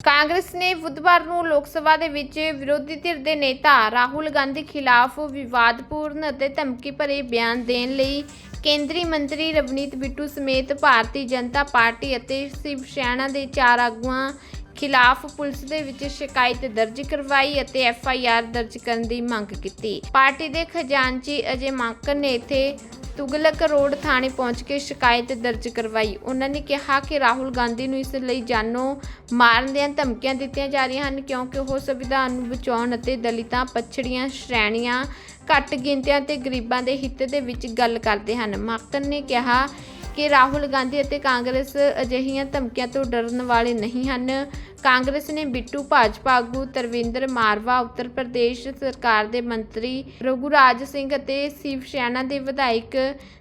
ਕਾਂਗਰਸ ਨੇ ਬੁੱਧਵਾਰ ਨੂੰ ਲੋਕ ਸਭਾ ਦੇ ਵਿੱਚ ਵਿਰੋਧੀ ਧਿਰ ਦੇ ਨੇਤਾ ਰਾਹੁਲ ਗਾਂਧੀ ਖਿਲਾਫ ਵਿਵਾਦਪੂਰਨ ਅਤੇ ਧਮਕੀ ਭਰੇ ਬਿਆਨ ਦੇਣ ਲਈ ਕੇਂਦਰੀ ਮੰਤਰੀ ਰਵਨੀਤ ਬਿੱਟੂ ਸਮੇਤ ਭਾਰਤੀ ਜਨਤਾ ਪਾਰਟੀ ਅਤੇ ਸ਼ਿਵ ਸੈਨਾ ਦੇ ਚਾਰ ਆਗੂਆਂ ਖਿਲਾਫ ਪੁਲਿਸ ਦੇ ਵਿੱਚ ਸ਼ਿਕਾਇਤ ਦਰਜ ਕਰਵਾਈ ਅਤੇ ਐਫ ਆਈ ਆਰ ਦਰਜ ਕਰਨ ਦੀ ਮੰਗ ਕੀਤੀ। ਪਾਰਟੀ ਦੇ ਖਜ਼ਾਨਚੀ ਅਜੇ ਮਾਕਨ ਨੇ ਇੱਥੇ ਤੁਗਲਕ ਰੋਡ ਥਾਣੇ ਪਹੁੰਚ ਕੇ ਸ਼ਿਕਾਇਤ ਦਰਜ ਕਰਵਾਈ। ਉਹਨਾਂ ਨੇ ਕਿਹਾ ਕਿ ਰਾਹੁਲ ਗਾਂਧੀ ਨੂੰ ਇਸ ਲਈ ਜਾਨੋਂ ਮਾਰਨ ਦੀਆਂ ਧਮਕੀਆਂ ਦਿੱਤੀਆਂ ਜਾ ਰਹੀਆਂ ਹਨ ਕਿਉਂਕਿ ਉਹ ਸੰਵਿਧਾਨ ਨੂੰ ਬਚਾਉਣ ਅਤੇ ਦਲਿਤਾਂ, ਪਛੜੀਆਂ, ਸ਼੍ਰੇਣੀਆਂ ਘੱਟ ਗਿਣਤੀਆਂ ਤੇ ਗਰੀਬਾਂ ਦੇ ਹਿੱਤ ਦੇ ਵਿੱਚ ਗੱਲ ਕਰਦੇ ਹਨ। ਮਾਕਨ ਨੇ ਕਿਹਾ ਕਿ ਰਾਹੁਲ ਗਾਂਧੀ ਅਤੇ ਕਾਂਗਰਸ ਅਜਿਹੀਆਂ ਧਮਕੀਆਂ ਤੋਂ ਡਰਨ ਵਾਲੇ ਨਹੀਂ ਹਨ। ਕਾਂਗਰਸ ਨੇ ਬਿੱਟੂ, ਭਾਜਪਾ, ਆਗੂ ਤਰਵਿੰਦਰ ਮਾਰਵਾ, ਉੱਤਰ ਪ੍ਰਦੇਸ਼ ਸਰਕਾਰ ਦੇ ਮੰਤਰੀ ਰਘੁਰਾਜ ਸਿੰਘ ਅਤੇ ਸ਼ਿਵ ਸੈਨਾ ਦੇ ਵਿਧਾਇਕ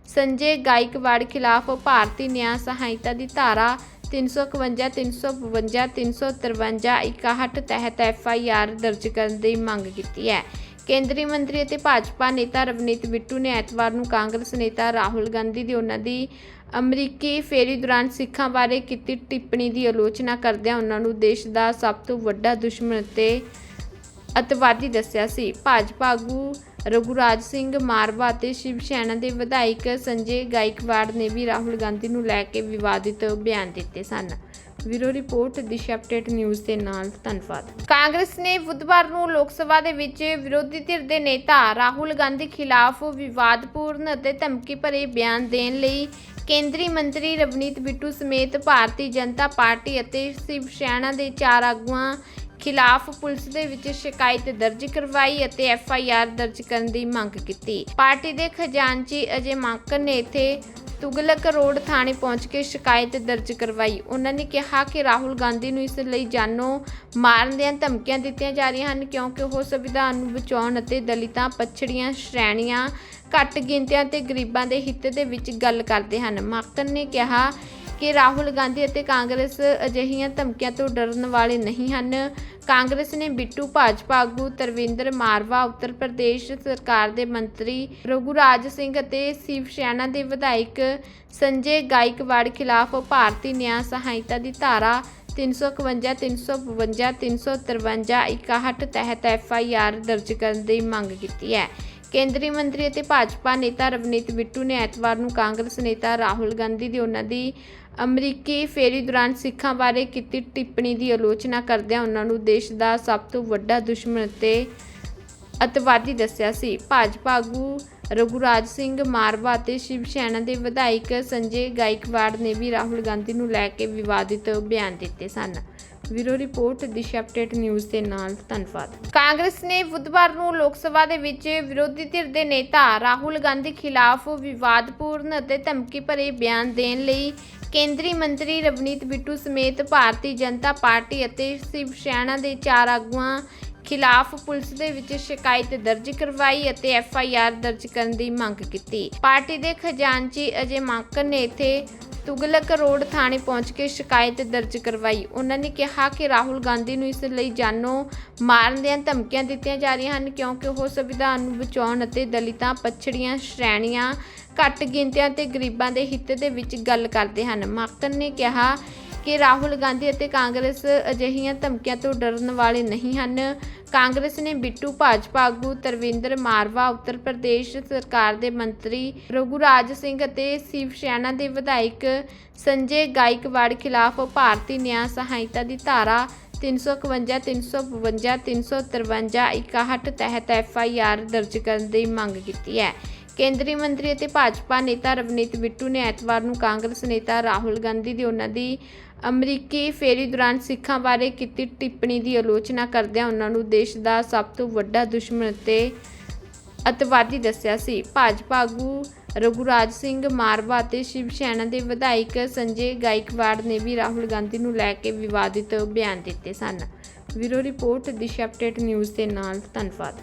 ਸੰਜੇ ਗਾਇਕਵਾੜ ਖਿਲਾਫ ਭਾਰਤੀ ਨਿਆਂ ਸਹਾਇਤਾ ਦੀ ਧਾਰਾ 351 352 353 61 ਤਹਿਤ ਐਫ ਆਈ ਆਰ ਦਰਜ ਕਰਨ ਦੀ ਮੰਗ ਕੀਤੀ ਹੈ। ਕੇਂਦਰੀ ਮੰਤਰੀ ਅਤੇ ਭਾਜਪਾ ਨੇਤਾ ਰਵਨੀਤ ਬਿੱਟੂ ਨੇ ਐਤਵਾਰ ਨੂੰ ਕਾਂਗਰਸ ਨੇਤਾ ਰਾਹੁਲ ਗਾਂਧੀ ਦੀ ਉਹਨਾਂ ਦੀ ਅਮਰੀਕੀ ਫੇਰੀ ਦੌਰਾਨ ਸਿੱਖਾਂ ਬਾਰੇ ਕੀਤੀ ਟਿੱਪਣੀ ਦੀ ਆਲੋਚਨਾ ਕਰਦਿਆਂ ਉਹਨਾਂ ਨੂੰ ਦੇਸ਼ ਦਾ ਸਭ ਤੋਂ ਵੱਡਾ ਦੁਸ਼ਮਣ ਅਤੇ ਅਤਵਾਦੀ ਦੱਸਿਆ ਸੀ। ਭਾਜਪਾ ਆਗੂ ਰਘੁਰਾਜ ਸਿੰਘ ਮਾਰਵਾ ਅਤੇ ਸ਼ਿਵ ਸੈਨਾ ਦੇ ਵਿਧਾਇਕ ਸੰਜੇ ਗਾਇਕਵਾੜ ਨੇ ਵੀ ਰਾਹੁਲ ਗਾਂਧੀ ਨੂੰ ਲੈ ਕੇ ਵਿਵਾਦਿਤ ਬਿਆਨ ਦਿੱਤੇ ਸਨ। Bureau report, Disha update news ਦੇ ਨਾਲ ਧੰਨਵਾਦ। ਕਾਂਗਰਸ ਨੇ ਬੁੱਧਵਾਰ ਨੂੰ ਲੋਕ ਸਭਾ ਦੇ ਵਿੱਚ ਵਿਰੋਧੀ ਧਿਰ ਦੇ ਨੇਤਾ ਰਾਹੁਲ ਗਾਂਧੀ ਖਿਲਾਫ ਵਿਵਾਦਪੂਰਨ ਅਤੇ ਧਮਕੀ ਭਰੇ ਬਿਆਨ ਦੇਣ ਲਈ ਕੇਂਦਰੀ ਮੰਤਰੀ ਰਵਨੀਤ ਬਿੱਟੂ ਸਮੇਤ ਭਾਰਤੀ ਜਨਤਾ ਪਾਰਟੀ ਅਤੇ ਸ਼ਿਵ ਸੈਨਾ ਦੇ ਚਾਰ ਆਗੂਆਂ ਖਿਲਾਫ ਪੁਲਿਸ ਦੇ ਵਿੱਚ ਸ਼ਿਕਾਇਤ ਦਰਜ ਕਰਵਾਈ ਅਤੇ ਐਫ ਆਈ ਆਰ ਦਰਜ ਕਰਨ ਦੀ ਮੰਗ ਕੀਤੀ। ਪਾਰਟੀ ਦੇ ਖਜ਼ਾਨਚੀ ਅਜੇ ਮਾਕਨ ਨੇ ਇੱਥੇ ਤੁਗਲਕ ਰੋਡ ਥਾਣੇ ਪਹੁੰਚ ਕੇ ਸ਼ਿਕਾਇਤ ਦਰਜ ਕਰਵਾਈ। ਉਹਨਾਂ ਨੇ ਕਿਹਾ ਕਿ ਰਾਹੁਲ ਗਾਂਧੀ ਨੂੰ ਇਸ ਲਈ ਜਾਨੋਂ ਮਾਰਨ ਦੀਆਂ ਧਮਕੀਆਂ ਦਿੱਤੀਆਂ ਜਾ ਰਹੀਆਂ ਹਨ ਕਿਉਂਕਿ ਉਹ ਸੰਵਿਧਾਨ ਨੂੰ ਬਚਾਉਣ ਅਤੇ ਦਲਿਤਾਂ, ਪਛੜੀਆਂ, ਸ਼੍ਰੇਣੀਆਂ, ਘੱਟ ਗਿਣਤੀਆਂ ਤੇ ਗਰੀਬਾਂ ਦੇ ਹਿੱਤ ਦੇ ਵਿੱਚ ਗੱਲ ਕਰਦੇ ਹਨ। ਮਾਕਨ ਨੇ ਕਿਹਾ ਕਿ ਰਾਹੁਲ ਗਾਂਧੀ ਅਤੇ ਕਾਂਗਰਸ ਅਜਿਹੀਆਂ ਧਮਕੀਆਂ ਤੋਂ ਡਰਨ ਵਾਲੇ ਨਹੀਂ ਹਨ। ਕਾਂਗਰਸ ਨੇ ਬਿੱਟੂ ਭਾਜਪਾ ਆਗੂ ਤਰਵਿੰਦਰ ਮਾਰਵਾ, ਉੱਤਰ ਪ੍ਰਦੇਸ਼ ਸਰਕਾਰ ਦੇ ਮੰਤਰੀ ਰਘੁਰਾਜ ਸਿੰਘ ਅਤੇ ਸ਼ਿਵ ਸੈਨਾ ਦੇ ਵਿਧਾਇਕ ਸੰਜੇ ਗਾਇਕਵਾੜ ਖਿਲਾਫ ਭਾਰਤੀ ਨਿਆਂ ਸਹਾਇਤਾ ਦੀ ਧਾਰਾ 351 352 353 61 ਤਹਿਤ ਐਫ ਆਈ ਆਰ ਦਰਜ ਕਰਨ ਦੀ ਮੰਗ ਕੀਤੀ ਹੈ। ਕੇਂਦਰੀ ਮੰਤਰੀ ਅਤੇ ਭਾਜਪਾ ਨੇਤਾ ਰਵਨੀਤ ਬਿੱਟੂ ਨੇ ਐਤਵਾਰ ਨੂੰ ਕਾਂਗਰਸ ਨੇਤਾ ਰਾਹੁਲ ਗਾਂਧੀ ਦੀ ਉਹਨਾਂ ਦੀ ਅਮਰੀਕੀ ਫੇਰੀ ਦੌਰਾਨ ਸਿੱਖਾਂ ਬਾਰੇ ਕੀਤੀ ਟਿੱਪਣੀ ਦੀ ਆਲੋਚਨਾ ਕਰਦਿਆਂ ਉਹਨਾਂ ਨੂੰ ਦੇਸ਼ ਦਾ ਸਭ ਤੋਂ ਵੱਡਾ ਦੁਸ਼ਮਣ ਅਤੇ ਅਤਵਾਦੀ ਦੱਸਿਆ ਸੀ। ਭਾਜਪਾ ਆਗੂ ਰਘੁਰਾਜ ਸਿੰਘ ਮਾਰਵਾ ਅਤੇ ਸ਼ਿਵ ਸੈਨਾ ਦੇ ਵਿਧਾਇਕ ਸੰਜੇ ਗਾਇਕਵਾੜ ਨੇ ਵੀ ਰਾਹੁਲ ਗਾਂਧੀ ਨੂੰ ਲੈ ਕੇ ਵਿਵਾਦਿਤ ਬਿਆਨ ਦਿੱਤੇ ਸਨ। Bureau report, Disha update news ਦੇ ਨਾਲ। ਧੰਨਵਾਦ। ਕਾਂਗਰਸ ਨੇ ਬੁੱਧਵਾਰ ਨੂੰ ਲੋਕ ਸਭਾ ਦੇ ਵਿੱਚ ਵਿਰੋਧੀ ਧਿਰ ਦੇ ਨੇਤਾ ਰਾਹੁਲ ਗਾਂਧੀ ਖਿਲਾਫ ਵਿਵਾਦਪੂਰਨ ਅਤੇ ਧਮਕੀ ਭਰੇ ਬਿਆਨ ਦੇਣ ਲਈ ਕੇਂਦਰੀ ਮੰਤਰੀ ਰਵਨੀਤ ਬਿੱਟੂ ਸਮੇਤ ਭਾਰਤੀ ਜਨਤਾ ਪਾਰਟੀ ਅਤੇ ਸ਼ਿਵ ਸੈਨਾ ਦੇ ਚਾਰ ਆਗੂਆਂ ਖਿਲਾਫ ਪੁਲਿਸ ਦੇ ਵਿੱਚ ਸ਼ਿਕਾਇਤ ਦਰਜ ਕਰਵਾਈ ਅਤੇ ਐਫ ਆਈ ਆਰ ਦਰਜ ਕਰਨ ਦੀ ਮੰਗ ਕੀਤੀ। ਪਾਰਟੀ ਦੇ ਖਜ਼ਾਨਚੀ ਅਜੇ ਮਾਕਨ ਨੇ ਇੱਥੇ ਤੁਗਲਕ ਰੋਡ ਥਾਣੇ ਪਹੁੰਚ ਕੇ ਸ਼ਿਕਾਇਤ ਦਰਜ ਕਰਵਾਈ। ਉਹਨਾਂ ਨੇ ਕਿਹਾ ਕਿ ਰਾਹੁਲ ਗਾਂਧੀ ਨੂੰ ਇਸ ਲਈ ਜਾਨੋਂ ਮਾਰਨ ਦੀਆਂ ਧਮਕੀਆਂ ਦਿੱਤੀਆਂ ਜਾ ਰਹੀਆਂ ਹਨ ਕਿਉਂਕਿ ਉਹ ਸੰਵਿਧਾਨ ਨੂੰ ਬਚਾਉਣ ਅਤੇ ਦਲਿਤਾਂ, ਪਛੜੀਆਂ, ਸ਼੍ਰੇਣੀਆਂ, ਘੱਟ ਗਿਣਤੀਆਂ ਤੇ ਗਰੀਬਾਂ ਦੇ ਹਿੱਤ ਦੇ ਵਿੱਚ ਗੱਲ ਕਰਦੇ ਹਨ। ਮਾਕਨ ਨੇ ਕਿਹਾ ਕਿ ਰਾਹੁਲ ਗਾਂਧੀ ਅਤੇ ਕਾਂਗਰਸ ਅਜਿਹੀਆਂ ਧਮਕੀਆਂ ਤੋਂ ਡਰਨ ਵਾਲੇ ਨਹੀਂ ਹਨ। ਕਾਂਗਰਸ ਨੇ ਬਿੱਟੂ ਭਾਜਪਾ ਆਗੂ ਤਰਵਿੰਦਰ ਮਾਰਵਾ, ਉੱਤਰ ਪ੍ਰਦੇਸ਼ ਸਰਕਾਰ ਦੇ ਮੰਤਰੀ ਰਘੁਰਾਜ ਸਿੰਘ ਅਤੇ ਸ਼ਿਵ ਸੈਨਾ ਦੇ ਵਿਧਾਇਕ ਸੰਜੇ ਗਾਇਕਵਾੜ ਖਿਲਾਫ ਭਾਰਤੀ ਨਿਆਂ ਸਹਾਇਤਾ ਦੀ ਧਾਰਾ 351 352 353 61 ਤਹਿਤ ਐਫ ਆਈ ਆਰ ਦਰਜ ਕਰਨ ਦੀ ਮੰਗ ਕੀਤੀ ਹੈ। ਕੇਂਦਰੀ ਮੰਤਰੀ ਅਤੇ ਭਾਜਪਾ ਨੇਤਾ ਰਵਨੀਤ ਬਿੱਟੂ ਨੇ ਐਤਵਾਰ ਨੂੰ ਕਾਂਗਰਸ ਨੇਤਾ ਰਾਹੁਲ ਗਾਂਧੀ ਦੀ ਉਹਨਾਂ ਦੀ ਅਮਰੀਕੀ ਫੇਰੀ ਦੌਰਾਨ ਸਿੱਖਾਂ ਬਾਰੇ ਕੀਤੀ ਟਿੱਪਣੀ ਦੀ ਆਲੋਚਨਾ ਕਰਦਿਆਂ ਉਹਨਾਂ ਨੂੰ ਦੇਸ਼ ਦਾ ਸਭ ਤੋਂ ਵੱਡਾ ਦੁਸ਼ਮਣ ਅਤੇ ਅਤਵਾਦੀ ਦੱਸਿਆ ਸੀ। ਭਾਜਪਾ ਆਗੂ ਰਘੁਰਾਜ ਸਿੰਘ ਮਾਰਵਾ ਅਤੇ ਸ਼ਿਵ ਸੈਨਾ ਦੇ ਵਿਧਾਇਕ ਸੰਜੇ ਗਾਇਕਵਾੜ ਨੇ ਵੀ ਰਾਹੁਲ ਗਾਂਧੀ ਨੂੰ ਲੈ ਕੇ ਵਿਵਾਦਿਤ ਬਿਆਨ ਦਿੱਤੇ ਸਨ। Bureau report, Disha update news ਦੇ ਨਾਲ, ਧੰਨਵਾਦ।